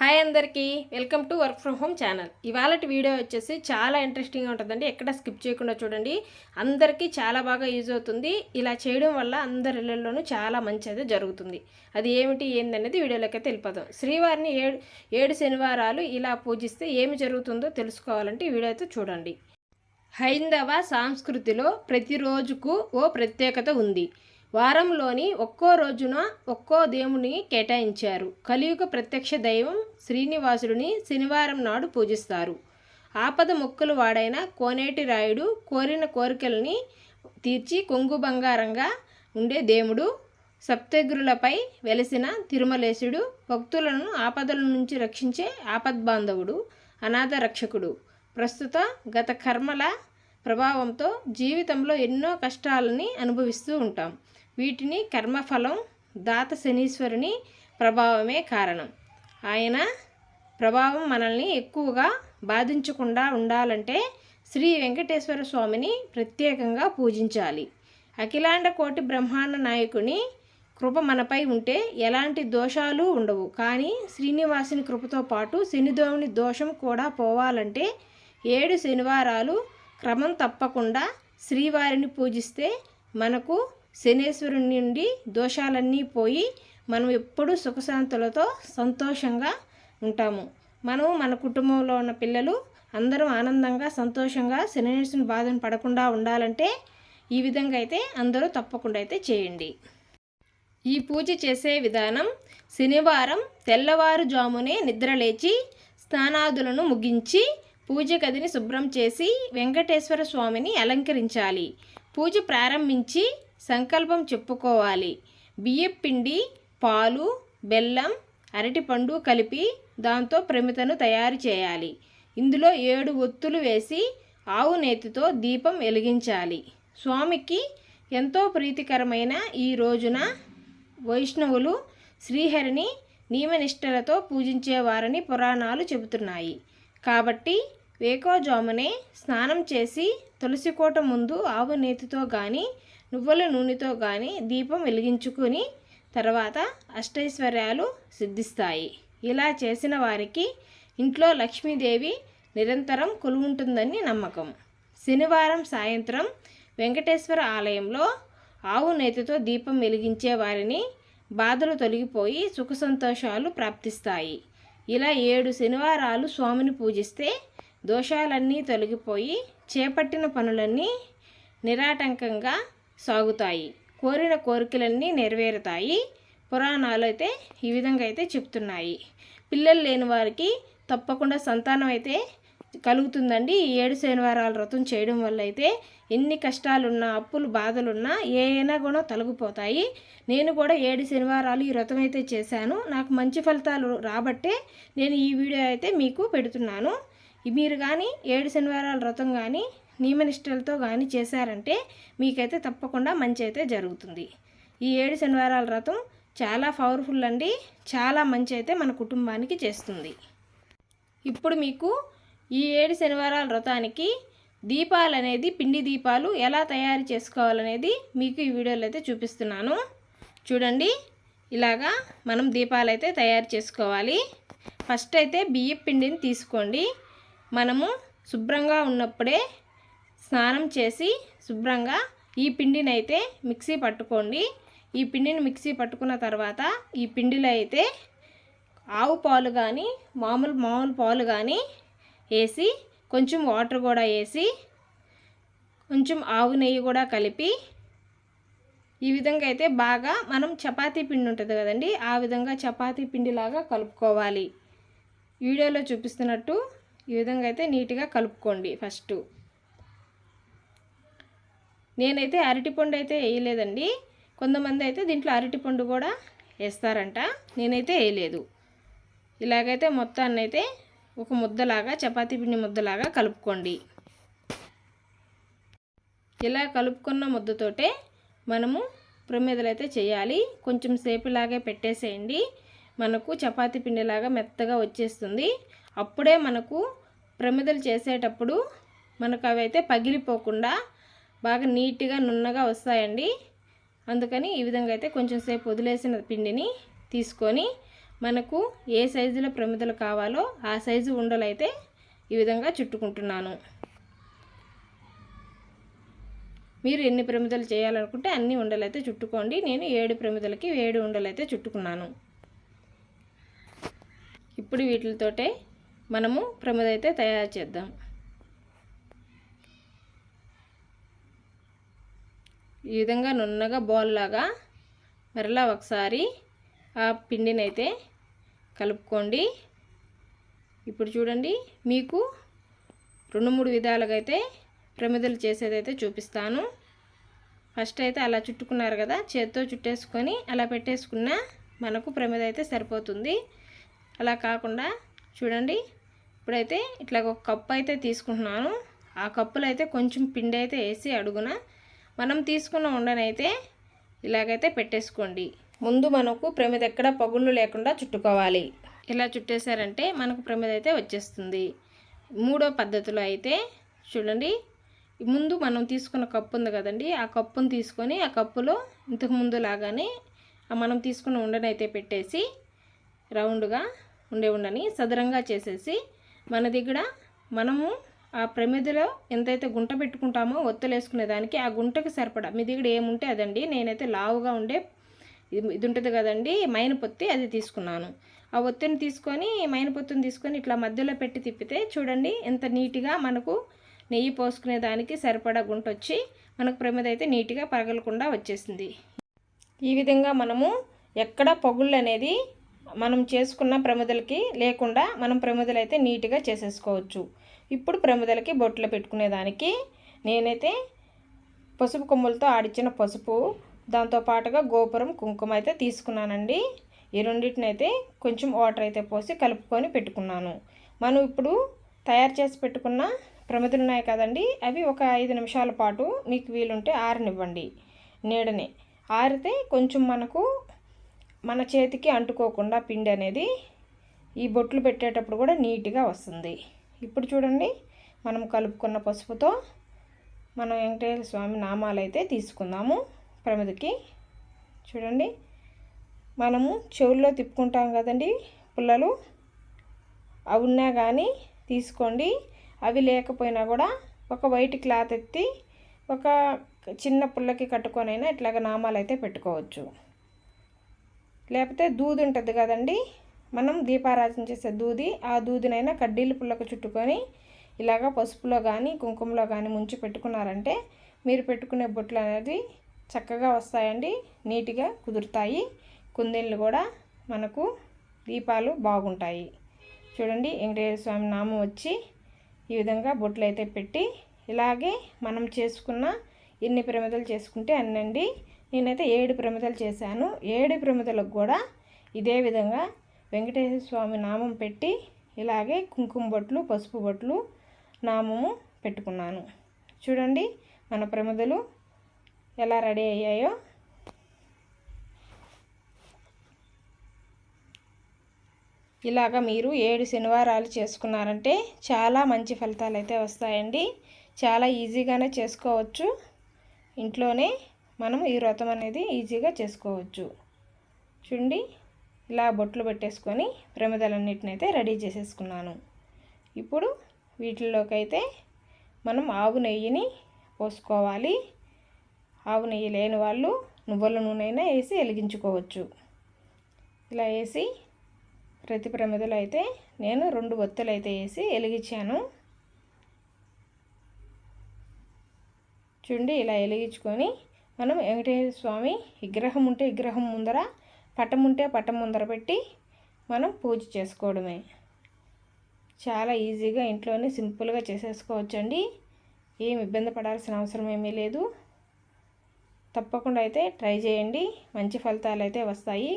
Hi అందరికీ welcome to work from home channel. ఇవాళ video వచ్చేసి చాలా ఇంట్రెస్టింగ్గా ఉంటుందండి. ఎక్కడ స్కిప్ చేయకుండా చూడండి. అందరికీ చాలా బాగా యూజ్ అవుతుంది. ఇలా చేయడం వల్ల అందరి ఇళ్ళల్లోనూ చాలా మంచి అయితే జరుగుతుంది. అది ఏమిటి ఏందనేది వీడియోలోకి అయితే శ్రీవారిని ఏడు ఏడు శనివారాలు ఇలా పూజిస్తే ఏమి జరుగుతుందో తెలుసుకోవాలంటే ఈ వీడియో అయితే చూడండి. హైందవ సంస్కృతిలో ప్రతిరోజుకు ఓ ప్రత్యేకత ఉంది. వారంలోని ఒక్కో రోజున ఒక్కో దేవుని కేటాయించారు. కలియుగ ప్రత్యక్ష దైవం శ్రీనివాసుడిని శనివారం నాడు పూజిస్తారు. ఆపద మొక్కలు వాడైన కోనేటి రాయుడు కోరిన కోరికల్ని తీర్చి కొంగు బంగారంగా ఉండే దేవుడు సప్తగ్రులపై వెలసిన తిరుమలేశుడు భక్తులను ఆపదల నుంచి రక్షించే ఆపద్బాంధవుడు అనాథ రక్షకుడు. ప్రస్తుత గత కర్మల ప్రభావంతో జీవితంలో ఎన్నో కష్టాలని అనుభవిస్తూ ఉంటాం. వీటిని కర్మఫలం దాత శనీశ్వరుని ప్రభావమే కారణం. ఆయన ప్రభావం మనల్ని ఎక్కువగా బాధించకుండా ఉండాలంటే శ్రీ వెంకటేశ్వర స్వామిని ప్రత్యేకంగా పూజించాలి. అఖిలాండ కోటి బ్రహ్మాండ నాయకుని కృప మనపై ఉంటే ఎలాంటి దోషాలు ఉండవు. కానీ శ్రీనివాసుని కృపతో పాటు శనిదేవుని దోషం కూడా పోవాలంటే ఏడు శనివారాలు క్రమం తప్పకుండా శ్రీవారిని పూజిస్తే మనకు శనేశ్వరుని నుండి దోషాలన్నీ పోయి మనం ఎప్పుడూ సుఖశాంతులతో సంతోషంగా ఉంటాము. మనము మన కుటుంబంలో ఉన్న పిల్లలు అందరం ఆనందంగా సంతోషంగా శనేశ్వరుని బాధను పడకుండా ఉండాలంటే ఈ విధంగా అయితే అందరూ తప్పకుండా అయితే చేయండి. ఈ పూజ చేసే విధానం శనివారం తెల్లవారుజామునే నిద్రలేచి స్నానాదులను ముగించి పూజ గదిని శుభ్రం చేసి వెంకటేశ్వర స్వామిని అలంకరించాలి. పూజ ప్రారంభించి సంకల్పం చెప్పుకోవాలి. బియ్యపిండి పాలు బెల్లం అరటిపండు కలిపి దాంతో ప్రమితను తయారు చేయాలి. ఇందులో ఏడు ఒత్తులు వేసి ఆవు నేతితో దీపం వెలిగించాలి. స్వామికి ఎంతో ప్రీతికరమైన ఈ రోజున వైష్ణవులు శ్రీహరిని నియమనిష్టలతో పూజించేవారని పురాణాలు చెబుతున్నాయి. కాబట్టి వేకోజామునే స్నానం చేసి తులసికోట ముందు ఆవు నేతితో కానీ నువ్వుల నూనెతో కానీ దీపం వెలిగించుకుని తర్వాత అష్టైశ్వర్యాలు సిద్ధిస్తాయి. ఇలా చేసిన వారికి ఇంట్లో లక్ష్మీదేవి నిరంతరం కొలువుంటుందని నమ్మకం. శనివారం సాయంత్రం వెంకటేశ్వర ఆలయంలో ఆవు నేతితో దీపం వెలిగించే వారిని బాధలు తొలగిపోయి సుఖ సంతోషాలు ప్రాప్తిస్తాయి. ఇలా ఏడు శనివారాలు స్వామిని పూజిస్తే దోషాలన్నీ తొలగిపోయి చేపట్టిన పనులన్నీ నిరాటంకంగా సాగుతాయి. కోరిన కోరికలన్నీ నెరవేరుతాయి. పురాణాలు అయితే ఈ విధంగా అయితే చెప్తున్నాయి. పిల్లలు లేని వారికి తప్పకుండా సంతానం అయితే కలుగుతుందండి. ఈ ఏడు శనివారాల వ్రతం చేయడం వల్ల అయితే ఎన్ని కష్టాలున్నా అప్పులు బాధలున్నా ఏమైనా కూడా తొలగిపోతాయి. నేను కూడా ఏడు శనివారాలు ఈ వ్రతం అయితే చేశాను. నాకు మంచి ఫలితాలు రాబట్టే నేను ఈ వీడియో అయితే మీకు పెడుతున్నాను. మీరు కానీ ఏడు శనివారాల వ్రతం కానీ నియమనిష్టలతో కానీ చేశారంటే మీకైతే తప్పకుండా మంచి అయితే జరుగుతుంది. ఈ ఏడు శనివారాల వ్రతం చాలా పవర్ఫుల్ అండి. చాలా మంచి అయితే మన కుటుంబానికి చేస్తుంది. ఇప్పుడు మీకు ఈ ఏడు శనివారాల వ్రతానికి దీపాలు అనేది పిండి దీపాలు ఎలా తయారు చేసుకోవాలనేది మీకు ఈ వీడియోలో అయితే చూపిస్తున్నాను. చూడండి ఇలాగా మనం దీపాలు అయితే తయారు చేసుకోవాలి. ఫస్ట్ అయితే బియ్య పిండిని తీసుకోండి. మనము శుభ్రంగా ఉన్నప్పుడే స్నానం చేసి శుభ్రంగా ఈ పిండిని అయితే మిక్సీ పట్టుకోండి. ఈ పిండిని మిక్సీ పట్టుకున్న తర్వాత ఈ పిండిలో అయితే ఆవు పాలు కానీ మామూలు మామూలు పాలు కానీ వేసి కొంచెం వాటర్ కూడా వేసి కొంచెం ఆవు నెయ్యి కూడా కలిపి ఈ విధంగా అయితే బాగా మనం చపాతీ పిండి ఉంటుంది కదండి ఆ విధంగా చపాతీ పిండిలాగా కలుపుకోవాలి. వీడియోలో చూపిస్తున్నట్టు ఈ విధంగా అయితే నీట్గా కలుపుకోండి ఫస్ట్. నేనైతే అరటిపండు అయితే వేయలేదండి. కొంతమంది అయితే దీంట్లో అరటిపండు కూడా వేస్తారంట. నేనైతే వేయలేదు. ఇలాగైతే మొత్తాన్ని అయితే ఒక ముద్దలాగా చపాతీ పిండి ముద్దలాగా కలుపుకోండి. ఇలా కలుపుకున్న ముద్దతోటే మనము ప్రమిదలు అయితే చేయాలి. కొంచెం సేపులాగే పెట్టేసేయండి. మనకు చపాతీ పిండిలాగా మెత్తగా వచ్చేస్తుంది. అప్పుడే మనకు ప్రమిదలు చేసేటప్పుడు మనకు అవి అయితే పగిలిపోకుండా బాగా నీట్గా నున్నగా వస్తాయండి. అందుకని ఈ విధంగా అయితే కొంచెం సేపు వదిలేసిన పిండిని తీసుకొని మనకు ఏ సైజులో ప్రమిదలు కావాలో ఆ సైజు ఉండలైతే ఈ విధంగా చుట్టుకుంటున్నాను. మీరు ఎన్ని ప్రమిదలు చేయాలనుకుంటే అన్ని ఉండలైతే చుట్టుకోండి. నేను ఏడు ప్రమిదలకి ఏడు ఉండలైతే చుట్టుకున్నాను. ఇప్పుడు వీటితోటే మనము ప్రమిద అయితే తయారు చేద్దాం. ఈ విధంగా నున్నగా బౌల్ లాగా మరలా ఒకసారి ఆ పిండిని అయితే కలుపుకోండి. ఇప్పుడు చూడండి మీకు రెండు మూడు విధాలుగా అయితే ప్రమిదలు చేసేదైతే చూపిస్తాను. ఫస్ట్ అయితే అలా చుట్టుకున్నారు కదా చేత్తో చుట్టేసుకొని అలా పెట్టేసుకున్న మనకు ప్రమిద అయితే సరిపోతుంది. అలా కాకుండా చూడండి ఇప్పుడైతే ఇట్లా ఒక కప్పు అయితే తీసుకుంటున్నాను. ఆ కప్పులో అయితే కొంచెం పిండి అయితే వేసి అడుగున మనం తీసుకున్న ఉండనైతే ఇలాగైతే పెట్టేసుకోండి. ముందు మనకు ప్రమిద ఎక్కడ పగుళ్ళు లేకుండా చుట్టుకోవాలి. ఇలా చుట్టేశారంటే మనకు ప్రమిద అయితే వచ్చేస్తుంది. మూడో పద్ధతిలో అయితే చూడండి. ముందు మనం తీసుకున్న కప్పు ఉంది కదండి ఆ కప్పును తీసుకొని ఆ కప్పులో ఇంతకు ముందు లాగానే మనం తీసుకున్న ఉండనైతే పెట్టేసి రౌండ్గా ఉండే ఉండని సదరంగా చేసేసి మన దగ్గర మనము ఆ ప్రమిదిలో ఎంతైతే గుంట పెట్టుకుంటామో ఒత్తులు దానికి ఆ గుంటకు సరిపడా. మీ దగ్గర ఏముంటే అదండి. నేనైతే లావుగా ఉండే ఇది ఉంటుంది కదండి. మైన పొత్తి అది తీసుకున్నాను. ఆ ఒత్తిని తీసుకొని మైన పొత్తిని తీసుకొని ఇట్లా మధ్యలో పెట్టి తిప్పితే చూడండి ఎంత నీట్గా మనకు నెయ్యి పోసుకునే దానికి సరిపడా గుంట వచ్చి మనకు ప్రమిద అయితే నీట్గా పగలకుండా వచ్చేసింది. ఈ విధంగా మనము ఎక్కడ పొగుళ్ళు అనేది మనం చేసుకున్న ప్రమిదలకి లేకుండా మనం ప్రమిదలు అయితే నీట్గా చేసేసుకోవచ్చు. ఇప్పుడు ప్రమిదలకి బొట్లు పెట్టుకునేదానికి నేనైతే పసుపు కొమ్ములతో ఆడిచ్చిన పసుపు దాంతో పాటుగా గోపురం కుంకుమ అయితే తీసుకున్నానండి. ఈ రెండింటినైతే కొంచెం వాటర్ అయితే పోసి కలుపుకొని పెట్టుకున్నాను. మనం ఇప్పుడు తయారు చేసి పెట్టుకున్న ప్రమిదలు ఉన్నాయి కదండి అవి ఒక ఐదు నిమిషాల పాటు మీకు వీలుంటే ఆరనివ్వండి. నీడని. ఆరితే కొంచెం మనకు మన చేతికి అంటుకోకుండా పిండి అనేది ఈ బొట్లు పెట్టేటప్పుడు కూడా నీట్గా వస్తుంది. ఇప్పుడు చూడండి మనం కలుపుకున్న పసుపుతో మనం వెంకటేశ్వర స్వామి నామాలు అయితే తీసుకుందాము ప్రమిదకి. చూడండి మనము చెవుల్లో తిప్పుకుంటాం కదండి పుల్లలు. అవి ఉన్నా కానీ తీసుకోండి. అవి లేకపోయినా కూడా ఒక వైట్ క్లాత్ ఎత్తి ఒక చిన్న పుల్లకి కట్టుకొనైనా ఇట్లాగ నామాలు అయితే పెట్టుకోవచ్చు. లేకపోతే దూది ఉంటుంది కదండి. మనం దీపారాధన చేసే దూది ఆ దూదినైనా కడ్డీలు పుల్లకు చుట్టుకొని ఇలాగ పసుపులో కానీ కుంకుమలో కానీ ముంచి పెట్టుకున్నారంటే మీరు పెట్టుకునే బొట్లు అనేది చక్కగా వస్తాయండి. నీట్గా కుదురుతాయి. కుందేళ్ళు కూడా మనకు దీపాలు బాగుంటాయి. చూడండి వెంకటేశ్వర స్వామి నామం వచ్చి ఈ విధంగా బొట్లు అయితే పెట్టి ఇలాగే మనం చేసుకున్న ఇన్ని ప్రమిదలు చేసుకుంటే అన్నండి. నేనైతే ఏడు ప్రమిదలు చేశాను. ఏడు ప్రమిదలకు కూడా ఇదే విధంగా వెంకటేశ్వర స్వామి నామం పెట్టి ఇలాగే కుంకుమ బొట్లు పసుపు బొట్లు నామము పెట్టుకున్నాను. చూడండి మన ప్రమిదలు ఎలా రెడీ అయ్యాయో. ఇలాగ మీరు ఏడు శనివారాలు చేసుకున్నారంటే చాలా మంచి ఫలితాలు అయితే వస్తాయండి. చాలా ఈజీగానే చేసుకోవచ్చు. ఇంట్లోనే మనం ఈ వ్రతం అనేది ఈజీగా చేసుకోవచ్చు. చూడండి ఇలా బొట్లు పెట్టేసుకొని ప్రమిదలన్నిటిని అయితే రెడీ చేసేసుకున్నాను. ఇప్పుడు వీటిల్లోకైతే మనం ఆవు నెయ్యిని పోసుకోవాలి. ఆవు నెయ్యి లేని వాళ్ళు నువ్వుల నూనె వేసి వెలిగించుకోవచ్చు. ఇలా వేసి ప్రతి ప్రమిదలో అయితే నేను రెండు ఒత్తులు అయితే వేసి వెలిగించాను. చూడండి ఇలా వెలిగించుకొని మనం వెంకటేశ్వర స్వామి విగ్రహం ఉంటే విగ్రహం ముందర పటం ఉంటే పటం ముందర పెట్టి మనం పూజ చేసుకోవడమే. చాలా ఈజీగా ఇంట్లోనే సింపుల్గా చేసేసుకోవచ్చండి. ఏం ఇబ్బంది పడాల్సిన అవసరం ఏమీ లేదు. తప్పకుండా అయితే ట్రై చేయండి. మంచి ఫలితాలు అయితే వస్తాయి.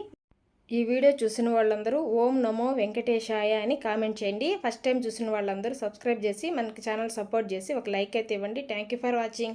ఈ వీడియో చూసిన వాళ్ళందరూ ఓం నమో వెంకటేశాయ అని కామెంట్ చేయండి. ఫస్ట్ టైం చూసిన వాళ్ళందరూ సబ్స్క్రైబ్ చేసి మనకి ఛానల్ సపోర్ట్ చేసి ఒక లైక్ అయితే ఇవ్వండి. Thank you for watching